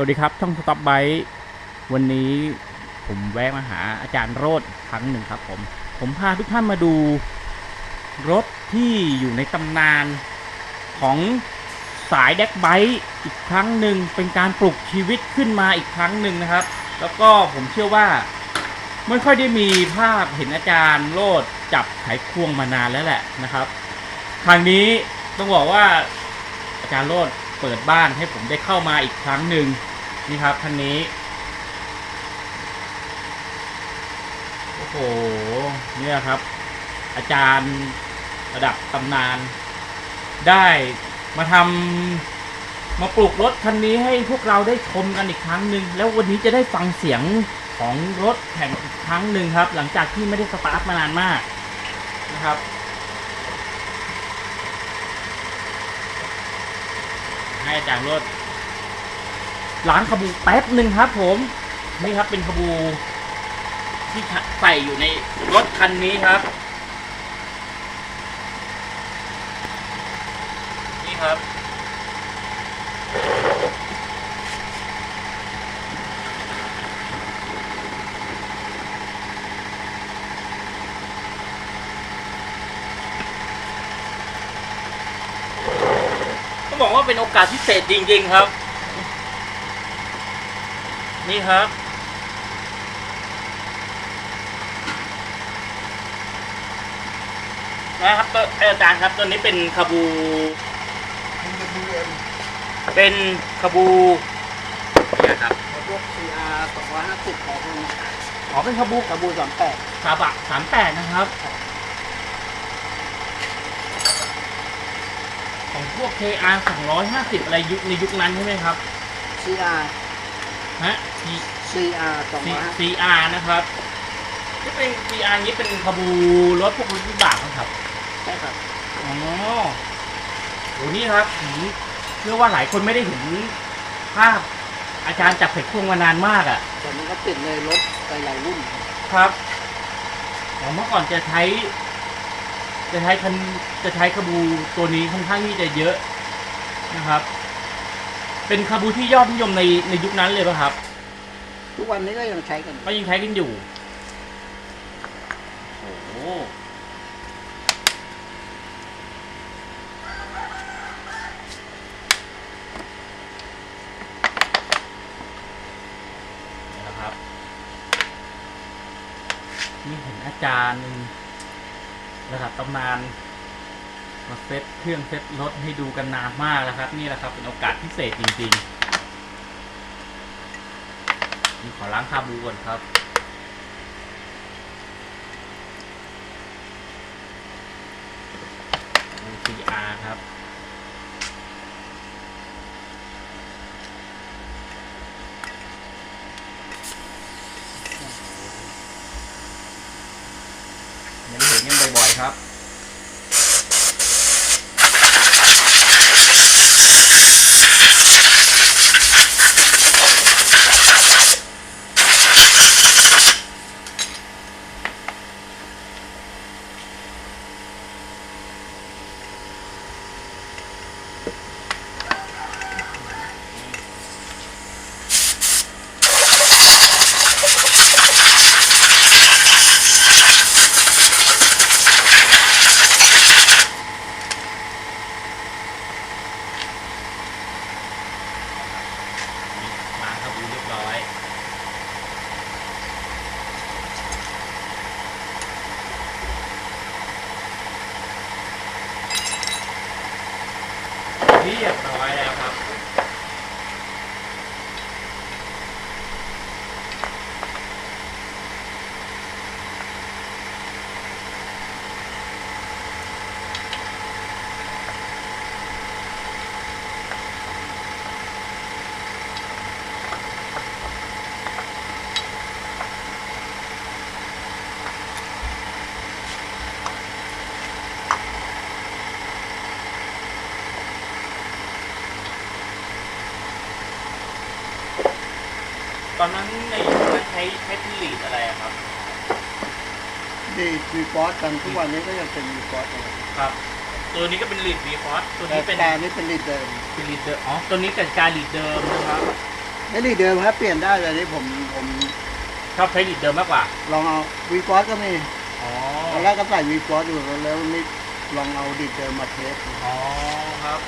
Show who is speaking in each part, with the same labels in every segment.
Speaker 1: วัสดีครับช่องสต็อปไบวันนี้ผมแวะมาหาอาจารย์โรดครั้งหนึ่งครับผมผมพาทุกท่านมาดูรถที่อยู่ในตำนานของสายแดกไบค์อีกครั้งหนึ่งเป็นการปลุกชีวิตขึ้นมาอีกครั้งหนึ่งนะครับ แล้วก็ผมเชื่อว่าไม่ค่อยได้มีภาพเห็นอาจารย์โรดจับไขควงมานานแล้วแหละนะครับ ครั้งนี้ต้องบอกว่าอาจารย์โรดเปิดบ้านให้ผมได้เข้ามาอีกครั้งหนึ่ง นี่ครับท่านนี้ โอ้โห เนี่ยครับ อาจารย์ระดับตำนาน ได้มาทำมาปลุกรถคันนี้ให้พวกเราได้ชมกันอีกครั้งหนึ่งแล้ววันนี้จะได้ฟังเสียงของรถแข่งอีกครั้งหนึ่งครับ หลังจากที่ไม่ได้สตาร์ทมานานมากนะครับให้อาจารย์รถ ล้างขบูแป๊บหนึ่งครับผม นี่ครับเป็นขบูที่ใส่อยู่ในรถคันนี้ครับ นี่ครับ ต้องบอกว่าเป็นโอกาสพิเศษจริง ๆ ครับ นี่ครับ นะครับตัวเอ่ออาจารย์ครับตัวนี้เป็นขบูเป็นขบูเนี่ยครับ
Speaker 2: พวก CR 250ของคุณ
Speaker 1: อ๋อเป็นขบู
Speaker 2: กระบู38
Speaker 1: สาบะสามแปดนะครับ ของพวก KR 250 อะไรยุคในยุคนั้นใช่ไหมครับ
Speaker 2: CR
Speaker 1: ฮะ C
Speaker 2: CR
Speaker 1: C
Speaker 2: 250
Speaker 1: CR นะครับที่เป็น CR นี้เป็นขบูรถพวกรถวิบากนะครับ
Speaker 2: ใช่ครับ
Speaker 1: อ๋อโหนี่ครับผมเชื่อว่าหลายคนไม่ได้เห็นภาพอาจารย์จับไข่ควงมานานมากอะ่ะ
Speaker 2: แต่มันก็ติดในรถหลายๆรุ่น
Speaker 1: ครับอ๋อเมื่อก่อนจะใช้ จะใช้คันจะใช้ขบูตัวนี้ค่อนข้างที่จะเยอะนะครับ เป็นขบูที่ยอดนิยมในในยุคนั้นเลยป่ะครับ
Speaker 2: ทุกวันนี้ก็ยังใช้กัน
Speaker 1: ก็ยังใช้กันอยู่ โอ้โหนี่นะครับ นี่เห็นอาจารย์ระดับตำนาน มาเซตเครื่องเซตรถให้ดูกันนานมากแล้วครับ นี่แหละครับเป็นโอกาสพิเศษจริงๆนี่ขอล้างคาบูก่อนครับ CR ครับไม่ได้เห็นกันบ่อยๆครับ ล้างคาบูเรียบร้อย เรียบร้อยแล้วครับ ตอนนั้นในยุคนั้นใช้ใช้ผลิตอะไรอะครับ
Speaker 2: ดีวีฟอสกันทุกวันนี้ก็ยังเป็นวีฟอสอยู่
Speaker 1: ครับ ตัวนี้ก็เป็นลีดวีฟอสตัว
Speaker 2: แต่
Speaker 1: นี้เป็น
Speaker 2: แต่นี่เป็นลีดเดิม
Speaker 1: เป็นลีดเดิมอ๋อตัวนี้เป็นการลีดเดิมนะครับ
Speaker 2: ไอ้นี่เดิมครับเปลี่ยนได้แต่นี้ผมผม
Speaker 1: ชอบใช้ดิดเดิมมากกว่า
Speaker 2: ลองเอาวีฟอสก็มี
Speaker 1: อ๋อ
Speaker 2: ตอนแรกก็ใส่วีฟอสอยู่แล้วนี่ลองเอาดิดเดิมมาเทส
Speaker 1: อ๋อครับ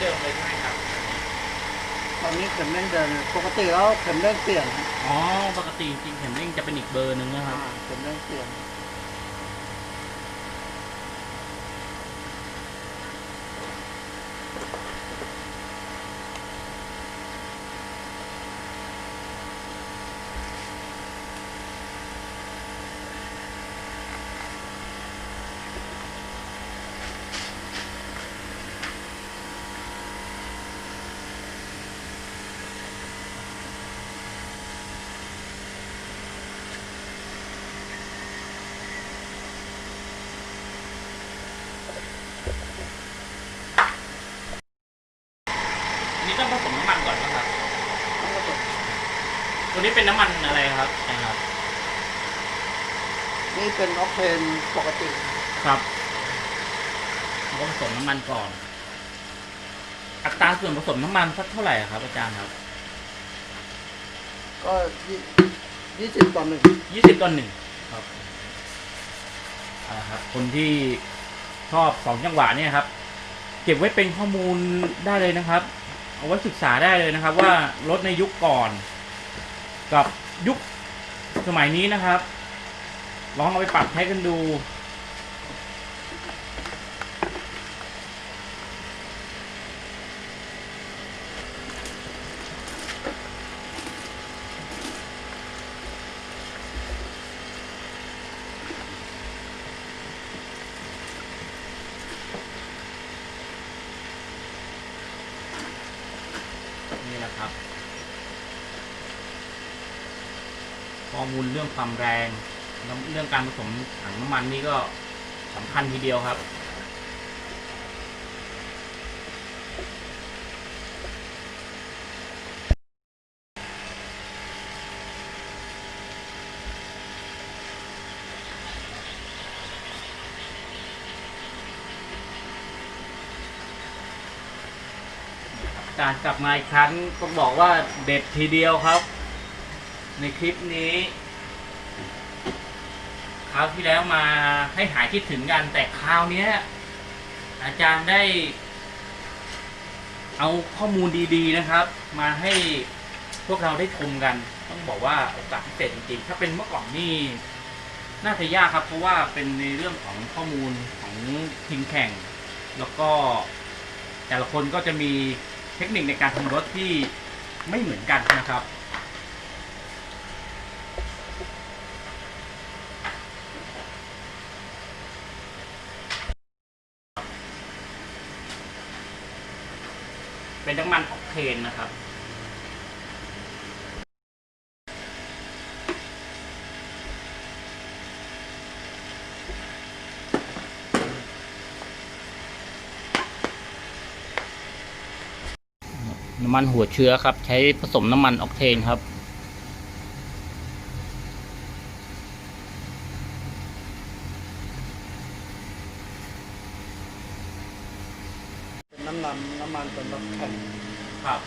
Speaker 1: เร่งเดิมเลยใช่ไหมครับ
Speaker 2: ตอนนี้เข็มเร่งเดิมปกติแล้วเข็มเร่งเปลี่ยน
Speaker 1: อ๋อ ปกติจริงๆเข็มเร่งจะเป็นอีกเบอร์หนึ่งนะครับ
Speaker 2: เข็มเร่งเปลี่ยน
Speaker 1: นี่ต้องผสมน้ำมันก่อนนะครับ ตัวนี้เป็นน้ำมันอะไรครับอาจารย์ครับ
Speaker 2: นี่เป็นออกเทนปกติ
Speaker 1: ครับต้องผสมน้ำมันก่อน อัตราส่วนผสมน้ำมันสักเท่าไหร่ครับ อาจารย์ครับ
Speaker 2: ก็ยี่สิบต่อหนึ่ง
Speaker 1: ยี่สิบต่อหนึ่งครับเอาละครับคนที่ชอบสองจังหวะเนี่ยครับ เก็บไว้เป็นข้อมูลได้เลยนะครับ เอาไว้ศึกษาได้เลยนะครับ ว่ารถในยุคก่อน กับยุคสมัยนี้นะครับ ลองเอาไปปรับใช้กันดู นี่แหละครับ มูลเรื่องความแรงเรื่องการผสมถังน้ำมันนี่ก็สำคัญทีเดียวครับการกลับมาอีกครั้งต้องบอกว่าเด็ดทีเดียวครับ ในคลิปนี้ ราวที่แล้วมาให้หายคิดถึงกัน แต่คราวเนี้ย อาจารย์ได้ เอาข้อมูลดีๆนะครับ มาให้พวกเราได้ชมกัน ต้องบอกว่าโอกาสพิเศษจริงๆถ้าเป็นเมื่อก่อนนี่น่าจะยากครับ เพราะว่าเป็นในเรื่องของข้อมูลของทีมแข่ง แล้วก็แต่ละคนก็จะมีเทคนิคในการทำรถที่ไม่เหมือนกันนะครับ เป็นน้ำมันออก เทนนะครับ น้ำมันหัวเชื้อครับ ใช้ผสมน้ำมันออกเทนครับ
Speaker 2: เป็นน้ำมันน้ำมันเป็นรถแข่ง
Speaker 1: ครับ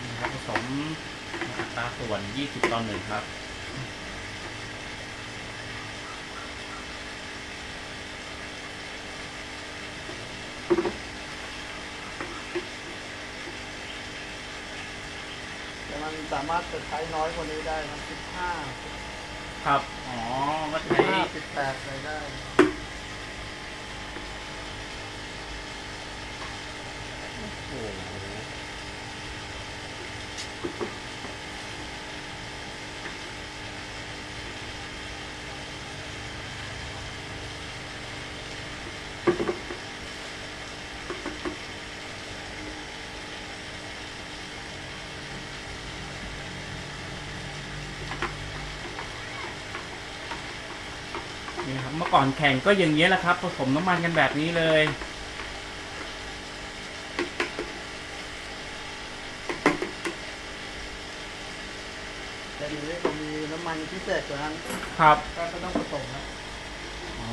Speaker 1: นี่ครับผสมอั ตราส่วน20ต่อหนึ่งครับ
Speaker 2: แต่มันสามารถจะใช้น้อยกว่านี้ได้นะสิบห้า
Speaker 1: ครับ อ๋อก็
Speaker 2: สิบ
Speaker 1: ใช้
Speaker 2: ห้าสิบแปดอะไรได้
Speaker 1: โอ้โห อก่อนแข่งก็อย่างนี้ยแหละครับ ผสมน้ำมันกันแบบนี้เลย
Speaker 2: แต่เดี๋ยวนี้ก็มีน้ำมันพิเศษกว่านั้น
Speaker 1: ครับ
Speaker 2: ก็ไม่ต้องผสมนะ
Speaker 1: อ๋อ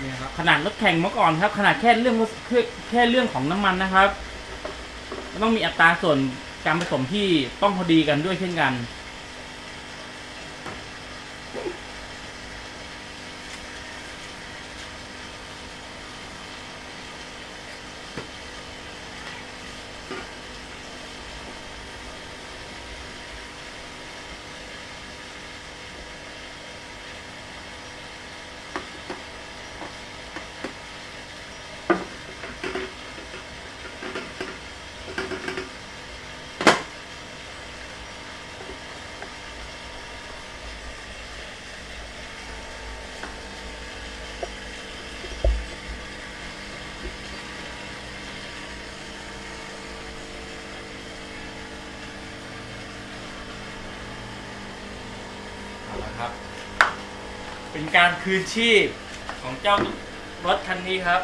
Speaker 1: เนี่ยครับ ขนาดรถแข่งเมื่อก่อนครับ ขนาดแค่เรื่องรถแค่แค่เรื่องของน้ำมันนะครับมัน ต้องมีอัตราส่วนการผสมที่ต้องพอดีกันด้วยเช่นกัน การคืนชีพของเจ้ารถคันนี้ครับ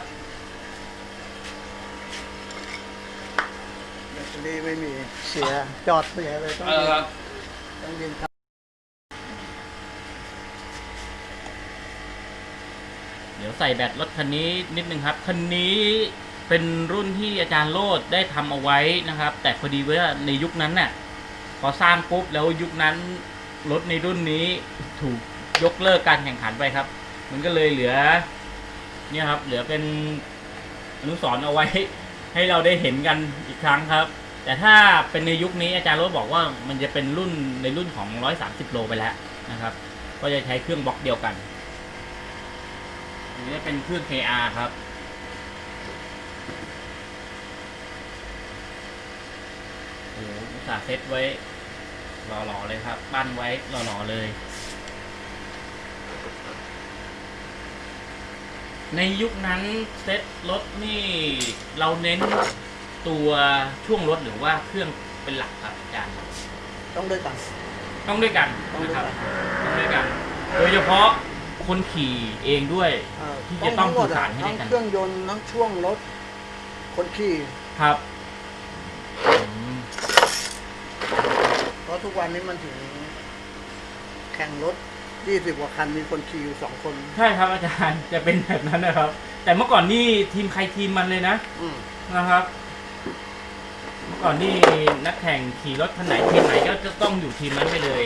Speaker 2: แบตเตอรี่ไม่มีเสียจอดเสียเลยต้อง
Speaker 1: เอ
Speaker 2: ยืน
Speaker 1: อ
Speaker 2: ต้องยืนครับ
Speaker 1: เดี๋ยวใส่แบตรถคันนี้นิดนึงครับคันนี้เป็นรุ่นที่อาจารย์โลดได้ทำเอาไว้นะครับ แต่พอดีว่าในยุคนั้นน่ะพอสร้างปุ๊บแล้วยุคนั้นรถในรุ่นนี้ถูก ยกเลิกการแข่งขันไปครับ มันก็เลยเหลือ เนี่ยครับ เหลือเป็นอนุสรณ์เอาไว้ ให้เราได้เห็นกันอีกครั้งครับ แต่ถ้าเป็นในยุคนี้อาจารย์รถบอกว่ามันจะเป็นรุ่นในรุ่นของ 130 โลไปแล้วนะครับ ก็จะใช้เครื่องบล็อกเดียวกันอันนี้เป็นเครื่อง KR ครับโอ้โหตส่าเซตไว้หล่อๆเลยครับ ปั้นไว้หล่อๆเลย ในยุคนั้นเซตรถนี่เราเน้นตัวช่วงรถหรือว่าเครื่องเป็นหลักครับอาจารย์
Speaker 2: ต้องด้วยกัน
Speaker 1: ต้องด้วยกัน
Speaker 2: ต้อง
Speaker 1: นะ
Speaker 2: ด้วย
Speaker 1: ค
Speaker 2: กั
Speaker 1: รับ
Speaker 2: น
Speaker 1: ต้องด้วยกัน โดยเฉพาะคนขี่เองด้วย
Speaker 2: เอ่อ
Speaker 1: ที่จะต้อง
Speaker 2: ทั้หมด
Speaker 1: สื่อสารให้ได้
Speaker 2: ทั้ง
Speaker 1: กัน
Speaker 2: เครื่องยนต์ทั้งช่วงรถ คนขี่
Speaker 1: ครับอืม
Speaker 2: เพราะทุกวันนี้มันถึงแข่งรถ ยี่สิบกว่าคันมีคนขี่อยู่สองคน
Speaker 1: ใช่ครับอาจารย์จะเป็นแบบนั้นนะครับ แต่เมื่อก่อนนี่ทีมใครทีมมันเลยนะ
Speaker 2: อืม
Speaker 1: นะครับ เมื่อก่อนนี่นักแข่งขี่รถคันไหนทีมไหนก็จะต้องอยู่ทีมนั้นไปเลย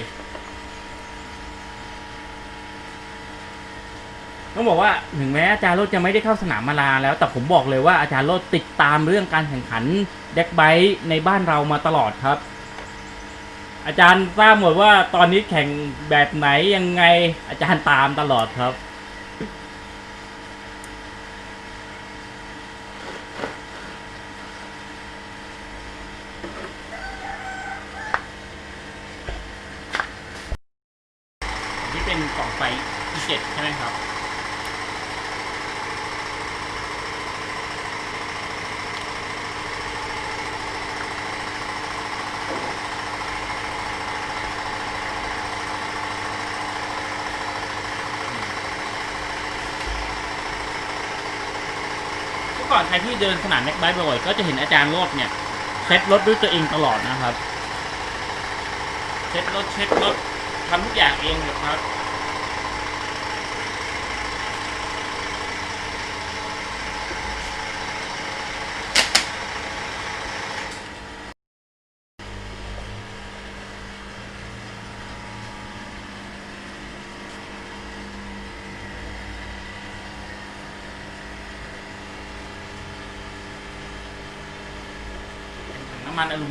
Speaker 1: ต้องบอกว่าถึงแม้อาจารย์โรดจะไม่ได้เข้าสนามมาลาแล้ว แต่ผมบอกเลยว่าอาจารย์โรดติดตามเรื่องการแข่งขันเด็กไบค์ในบ้านเรามาตลอดครับ อาจารย์ทราบหมดว่าตอนนี้แข่งแบบไหนยังไงอาจารย์ตามตลอดครับ ที่เป็นกล่องไฟ E7 ใช่ไหมครับ ก่อนใครที่เดินสนามแม็กไบค์บ่อยๆก็จะเห็นอาจารย์โรดเนี่ยเช็ดรถด้วยตัวเองตลอดนะครับเช็ดรถเช็ดรถทำทุกอย่างเองเลยครับ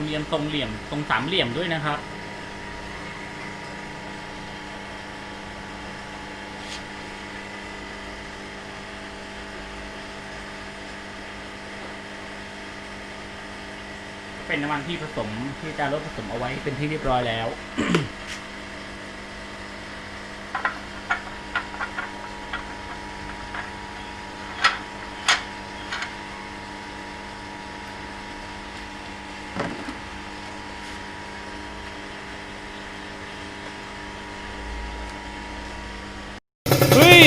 Speaker 1: เรียมตรงเหลี่ยมตรงสามเหลี่ยมด้วยนะครับ เป็นน้ำมันที่ผสมที่จารย์รถผสมเอาไว้เป็นที่เรียบร้อยแล้ว เฮ้ย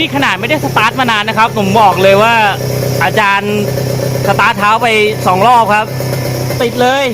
Speaker 1: นี่ขนาดไม่ได้สตาร์ทมานานนะครับ ผมบอกเลยว่าอาจารย์สตาร์ทเท้าไปสองรอบครับ ติดเลย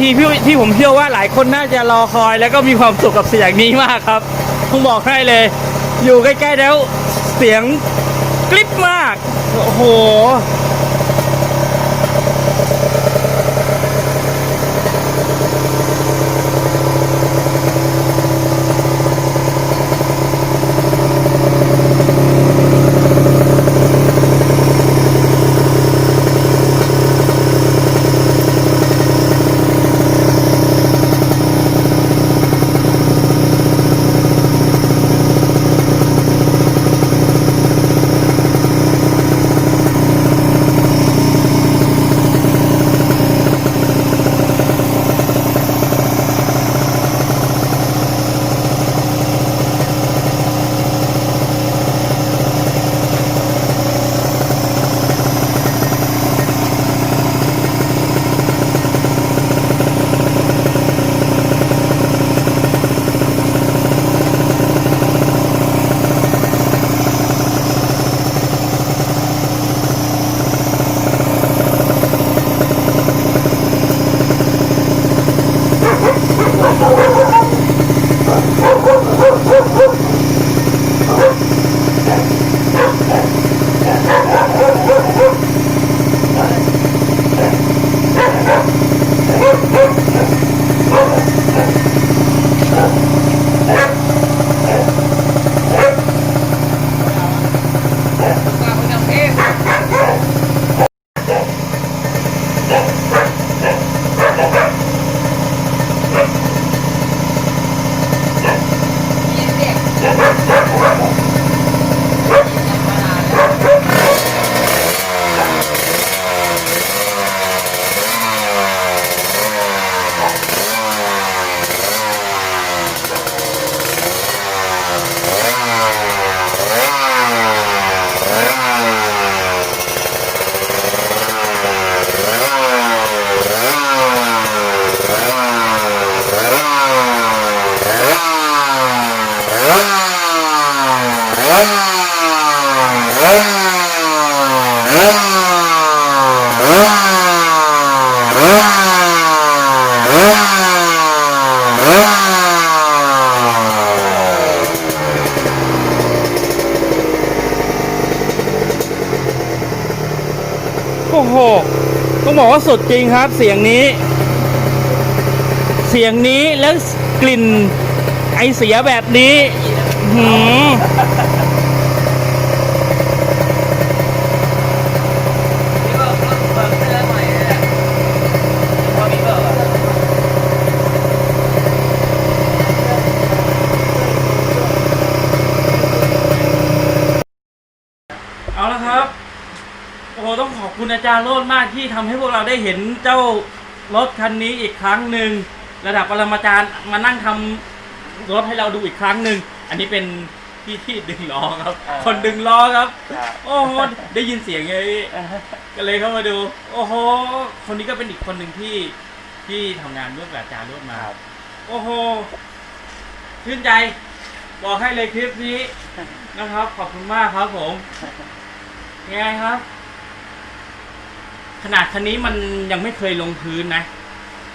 Speaker 1: ทีที่ที่ผมเชื่อว่าหลายคนน่าจะรอคอย แล้วก็มีความสุขกับเสียงนี้มากครับผมบอกให้เลย อยู่ใกล้ๆแล้วเสียงกริบมาก โอ้โห Yeah. จริงครับเสียงนี้ เสียงนี้แล้วกลิ่นไอเสียแบบนี้หือ
Speaker 3: นี่เบิร์เบิร์เบิร์เสื้อใหม่เลยอะพอมีเบิร์อะ
Speaker 1: เอาละครับ โอ้โห ต้ องขอบคุณอาจารย์โรดมากที่ทำให้พวกเราได้เห็นเจ้ารถคันนี้อีกครั้งหนึ่งระดับปรมาจารย์มานั่งทำรถให้เราดูอีกครั้งหนึ่งอันนี้เป็นพี่ที่ดึงล้อครับ คนดึงล้อครับ โอ้โหได้ยินเสียงไงก็เลยเข้ามาดู โอ้โห คนนี้ก็เป็นอีกคนหนึ่งที่ที่ทำงานร่วมกับอาจารย์ร่วมมาโอ้โหชื่นใจ บอกให้เลยคลิปนี้นะครับ ขอบคุณมากครับผมยังไงครับ ขนาดคันนี้มันยังไม่เคยลงพื้นนะ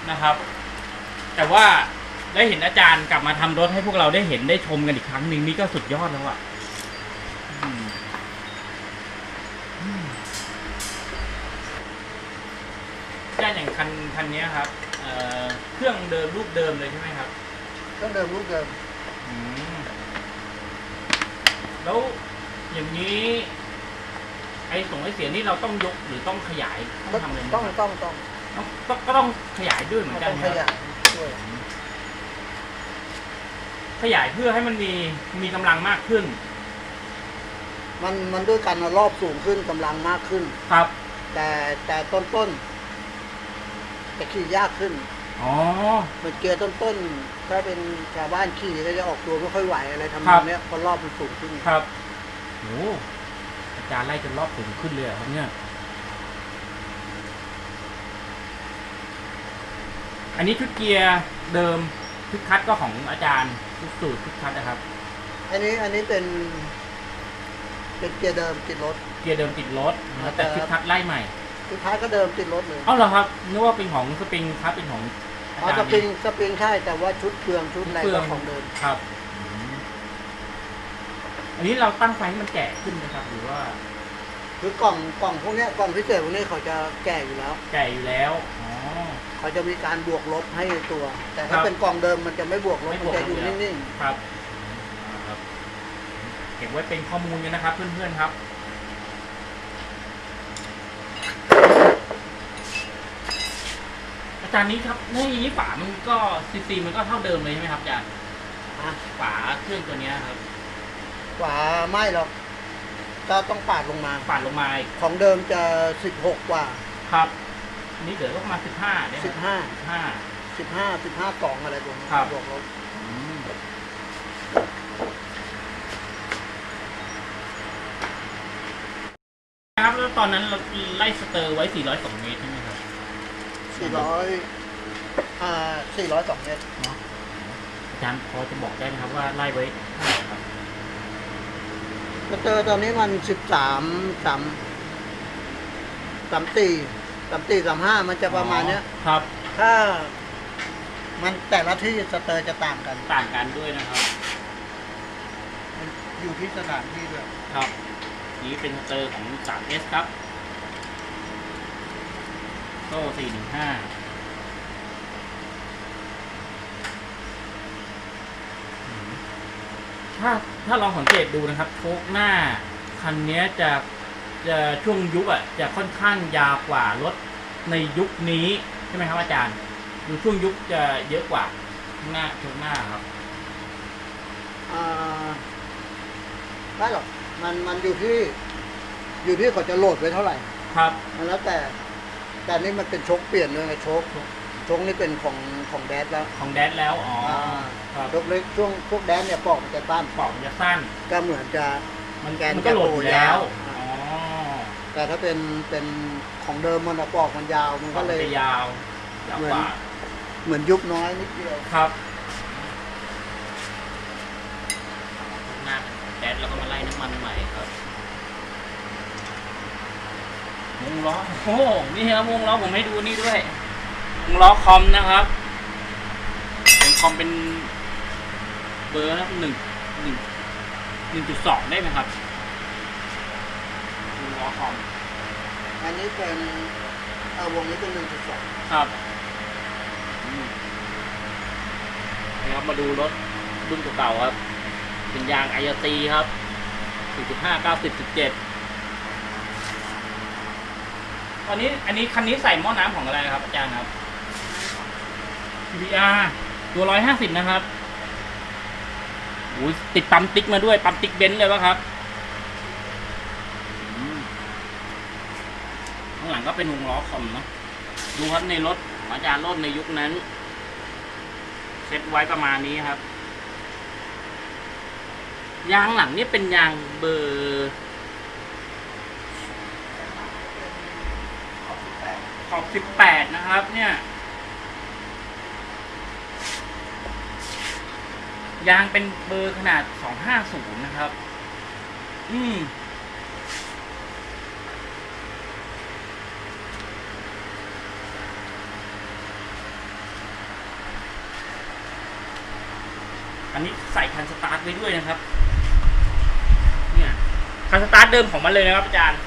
Speaker 1: นะครับ แต่ว่าได้เห็นอาจารย์กลับมาทำรถให้พวกเราได้เห็นได้ชมกันอีกครั้งหนึ่งนี่ก็สุดยอดแล้วอะอืมอืมอาจารย์อย่างคันคันนี้ครับเอ่อเครื่องเดิมรูปเดิมเลยใช่ไหมครับ
Speaker 2: ต้องเดิมรูปเดิม
Speaker 1: มแล้วอย่างนี้ ไอ้ส่งไอ้เสียนี่เราต้องยกหรือต้องขยายต้องทำอะไรไหม
Speaker 2: ต้อง
Speaker 1: ครับ
Speaker 2: ต้องต้อง
Speaker 1: ต้องต้องก็ต้องขยายด้วยเหมือนกัน
Speaker 2: ต้อง
Speaker 1: ไหม
Speaker 2: ข
Speaker 1: ครับ
Speaker 2: ยายด้วย
Speaker 1: ขยายเพื่อให้มันมีมีกำลังมากขึ้น
Speaker 2: มันมันด้วยกันรอบสูงขึ้นกำลังมากขึ้น
Speaker 1: ครับ
Speaker 2: แต่แต่ต้นต้นๆจะขี่ยากขึ้น
Speaker 1: อ๋อ
Speaker 2: มันเกียร์ต้นต้นๆถ้าเป็นชาวบ้านขี่ก็จะออกตัวไม่ค่อยไหวอะไรทำน
Speaker 1: ครั
Speaker 2: อง
Speaker 1: บ
Speaker 2: เนี้ยเพราะรอบมันสูงขึ้น
Speaker 1: ครับโอ้อา จารย์ไล่จนรอบสูงขึ้นเลยเหรอครับเนี่ย อันนี้ชุดเกียร์เดิมชุดคัดก็ของอาจารย์ชุดสูตรชุดคัดนะครับ
Speaker 2: อันนี้อันนี้เป็น เป็นเกียร์เดิมติดรถ
Speaker 1: เกียร์เดิมติดรถนะครับแต่ชุดคัดไล่ใหม่
Speaker 2: สุดท้ายก็เดิมติดรถเลย
Speaker 1: เอ้าเหรอครับนึกว่าเป็นของสปริงครับเป็นของอา
Speaker 2: อ๋อ
Speaker 1: จาร
Speaker 2: ส
Speaker 1: ย์
Speaker 2: ปริงสปริงใช่แต่ว่าชุดเครื่องชุดอะไร
Speaker 1: เครื่
Speaker 2: ก็
Speaker 1: อง
Speaker 2: ของเดิม
Speaker 1: ครับอืม อันนี้เราตั้งไฟให้มันแก่ขึ้นนะครับ หรือว่า
Speaker 2: คือกล่องกล่องพวกเนี้ยกล่องพิเศษพวกนี้เขาจะแก่อยู่แล้ว
Speaker 1: แก่อยู่แล้ว อ๋อ
Speaker 2: เขาจะมีการบวกลบให้ตัว แต่
Speaker 1: ครั
Speaker 2: ถ้า
Speaker 1: บ
Speaker 2: เป็นกล่องเดิมมันจะไม่บวกลบ
Speaker 1: ไม่
Speaker 2: มั
Speaker 1: บ
Speaker 2: น
Speaker 1: วก
Speaker 2: จะอยู่
Speaker 1: ลบแล้ว
Speaker 2: นิ่ง
Speaker 1: ครับอ่าครับเก็บไว้เป็นข้อมูลกันนะครับ เพื่อนๆครับ อาจารย์นี้ครับในนี้ฝามันก็ซีซีมันก็เท่าเดิมเลยใช่ไหมครับอาจารย์
Speaker 2: ๆอะ
Speaker 1: ฝาเครื่องตัวเนี้ยครับ
Speaker 2: กว่าไม่หรอกก็ต้องปาดลงมา
Speaker 1: ฝาลงมาอีก
Speaker 2: ของเดิมจะสิบหกกว่า
Speaker 1: ครับอันนี้เหลือก็ประมาณสิบห้าได้ไหม
Speaker 2: สิบห้า
Speaker 1: ห้า
Speaker 2: สิบห้าสิบห้าสองอะไรตัวนี้
Speaker 1: ครับ
Speaker 2: บวกลบ
Speaker 1: อืมครับแล้วตอนนั้นเราไล่สเตอร์ไว้ 402 เมตรใช่ไหมครับ
Speaker 2: สี่ร้อยอ่าสี่ร้อยสองเมตร
Speaker 1: เนาะอาจารย์พอจะบอกได้ไหมครับว่าไล่ไว้ เท่าไหร่ครับ
Speaker 2: สเตอร์ตอนนี้มันสิบสามสามสามสี่สามสี่สามห้ามันจะประมาณเนี้ย
Speaker 1: ครับ
Speaker 2: ถ้า มันแต่ละที่สเตอร์จะต่างกัน
Speaker 1: ต่างกันด้วยนะครับ
Speaker 2: มันอยู่ที่สถานที่ด้วย
Speaker 1: ครับ นี่เป็นสเตอร์ของ 3S ครับโซ่415อืม ถ้าถ้าลองสังเกตดูนะครับโชคหน้าคันเนี้ยจะจะช่วงยุคอะจะค่อนข้างยาวกว่ารถในยุคนี้ใช่ไหมครับอาจารย์ดูช่วงยุคจะเยอะกว่าข้างหน้าโชคหน้าครับ
Speaker 2: อ่าไม่หรอกมันมันอยู่ที่ อยู่ที่เขาจะโหลดไว้เท่าไหร่
Speaker 1: ครับ
Speaker 2: มันแล้วแต่ แต่นี่มันเป็นโชคเปลี่ยนเลยไงโชคโชคนี่เป็นของของแดดแล้ว
Speaker 1: ของแดดแล้วอ๋อ ครับ
Speaker 2: โชคเล็กช่วงพวกแดดเนี่ยปอกมันจะตั้น
Speaker 1: ปอกมันจะสั้น
Speaker 2: ก็เหมือนจะ
Speaker 1: มัน
Speaker 2: แกน
Speaker 1: มันก็โหลดอยู่แล้ว
Speaker 2: จะโหลดยาว
Speaker 1: อ๋อ
Speaker 2: แต่ถ้าเป็นเป็นของเดิมมันอะปอกมันยาวมัน
Speaker 1: ปอ
Speaker 2: ก็
Speaker 1: ก
Speaker 2: เลย
Speaker 1: จะยาวยาวกว่า
Speaker 2: เหมือนยุบน้อยนิดเดียว
Speaker 1: ครับหน้าแดดแล้วก็มาไล่น้ำมันใหม่ครับวงล้อโอ้โหนี่ครับวงล้อผมให้ดูนี่ด้วยวงล้อคอมนะครับเป็นคอมเป็น เบอร์นะครับหนึ่งหนึ่งหนึ่งจุดสองได้ไหมครับวงล้อคอม
Speaker 2: อันนี้เป็นเอาวงนี้เป็นหนึ่งจุดสอง
Speaker 1: ครับอืมนี่ครับมาดูรถรุ่นเก่าๆครับ เป็นยางไอซีครับ4.5 90 17ตอนนี้อันนี้คันนี้ใส่หม้อน้ำของอะไรครับอาจารย์ครับ PBR ตัว150นะครับ อ้ยติดปั๊มติ๊กมาด้วยปั๊มติ๊กเบนซ์เลยวะครับข้างหลังก็เป็นวงล้อคอมเนาะดูครับในรถขอาจารย์รถในยุคนั้น เซ็ตไว้ประมาณนี้ครับ ยางหลังนี่เป็นยางเบอร์ขอบสิบแปดนะครับเนี่ย ยางเป็นเบอร์ขนาดสองห้าศูนย์นะครับ อืมอันนี้ใส่คันสตาร์ทไว้ด้วยนะครับ เนี่ย คันสตาร์ทเดิมของมันเลยนะครับอาจารย์